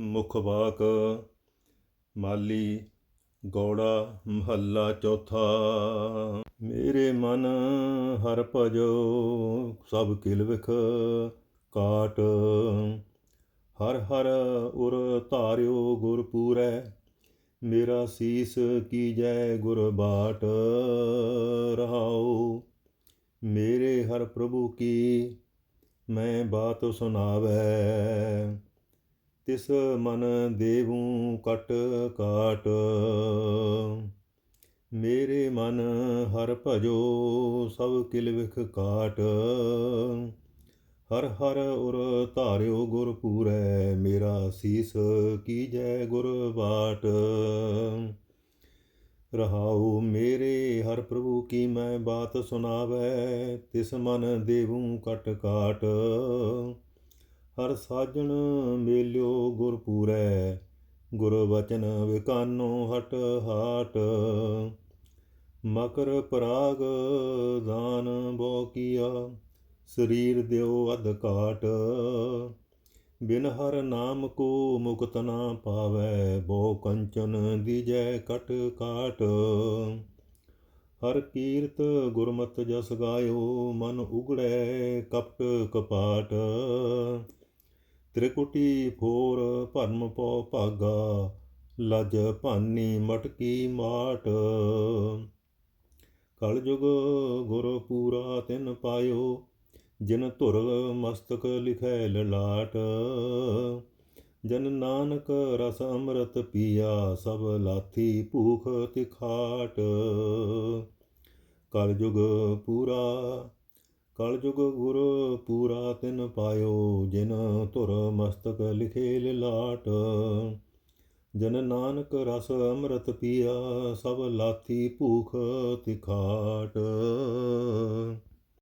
ਮੁਖ ਬਾਕ ਮਾਲੀ ਗੌੜਾ ਮਹੱਲਾ ਚੌਥਾ। ਮੇਰੇ ਮਨ ਹਰ ਭਜੋ, ਸਭ ਕਿਲ ਵਿਖ ਕਾਟ। ਹਰ ਹਰ ਉਰ ਧਾਰਿਓ ਗੁਰ ਪੂਰੈ, ਮੇਰਾ ਸੀਸ ਕੀਜੈ ਗੁਰ ਬਾਟ। ਰਹਾਉ, ਮੇਰੇ ਹਰ ਪ੍ਰਭੂ ਕੀ, ਮੈਂ ਬਾਤ ਸੁਣਾਵੈ। ਤਿਸ ਮਨ ਦੇਵੂ ਕਟ ਕਾਟ। ਮੇਰੇ ਮਨ ਹਰ ਭਜੋ, ਸਭ ਕਿਲ ਵਿਖ ਕਾਟ। ਹਰ ਹਰ ਉਰ ਧਾਰਿਓ ਗੁਰ ਪੂਰੈ, ਮੇਰਾ ਸੀਸ ਕੀਜੈ ਗੁਰ ਬਾਟ। ਰਹਾਉ ਮੇਰੇ ਹਰ ਪ੍ਰਭੂ ਕੀ ਮੈਂ ਬਾਤ ਸੁਣਾਵੈ, ਤਿਸ ਮਨ ਦੇਵੂ ਕਟ ਕਾਟ। ਹਰ ਸਾਜਣ ਮੇਲਿਓ ਗੁਰ ਪੂਰੈ, ਗੁਰ ਬਚਨ ਵਿਕਾਨੋ ਹਟ ਹਾਟ। ਮਕਰ ਪਰਾਗ ਦਾਨ ਬੋ ਕੀਆ, ਸਰੀਰ ਦਿਓ ਅਧ ਕਾਟ ਬਿਨ ਹਰ ਨਾਮ ਕੋ ਮੁਕਤ ਨਾ ਪਾਵੈ, ਬੋ ਕੰਚਨ ਦੀਜੈ ਕਟ ਕਾਟ। ਹਰ ਕੀਰਤ ਗੁਰਮਤਿ ਜਸ ਗਾਇਓ, ਮਨ ਉਗੜੈ ਕਪਟ ਕਪਾਟ। ਤ੍ਰਿਕੁਟੀ ਫੋਰ ਭਰਮ ਪਉ ਭਾਗਾ, ਲਜ ਭਾਨੀ ਮਟਕੀ ਮਾਟ। ਕਲਯੁਗ ਗੁਰ ਪੂਰਾ ਤਿਨ ਪਾਇਓ, ਜਿਨ ਧੁਰ ਮਸਤਕ ਲਿਖੈ ਲਲਾਟ। ਜਨ ਨਾਨਕ ਰਸ ਅੰਮ੍ਰਿਤ ਪੀਆ, ਸਭ ਲਾਥੀ ਭੂਖ ਤਿਖਾਟ। ਕਲਯੁਗ ਪੂਰਾ ਕਲਯੁਗ ਗੁਰ ਪੂਰਾ ਤਿਨ ਪਾਇਓ, ਜਿਨ ਧੁਰ ਮਸਤਕ ਲਿਖੇ ਲਾਟ। ਜਨ ਨਾਨਕ ਰਸ ਅੰਮ੍ਰਿਤ ਪੀਆ, ਸਭ ਲਾਥੀ ਭੂਖ ਤਿਖਾਟ।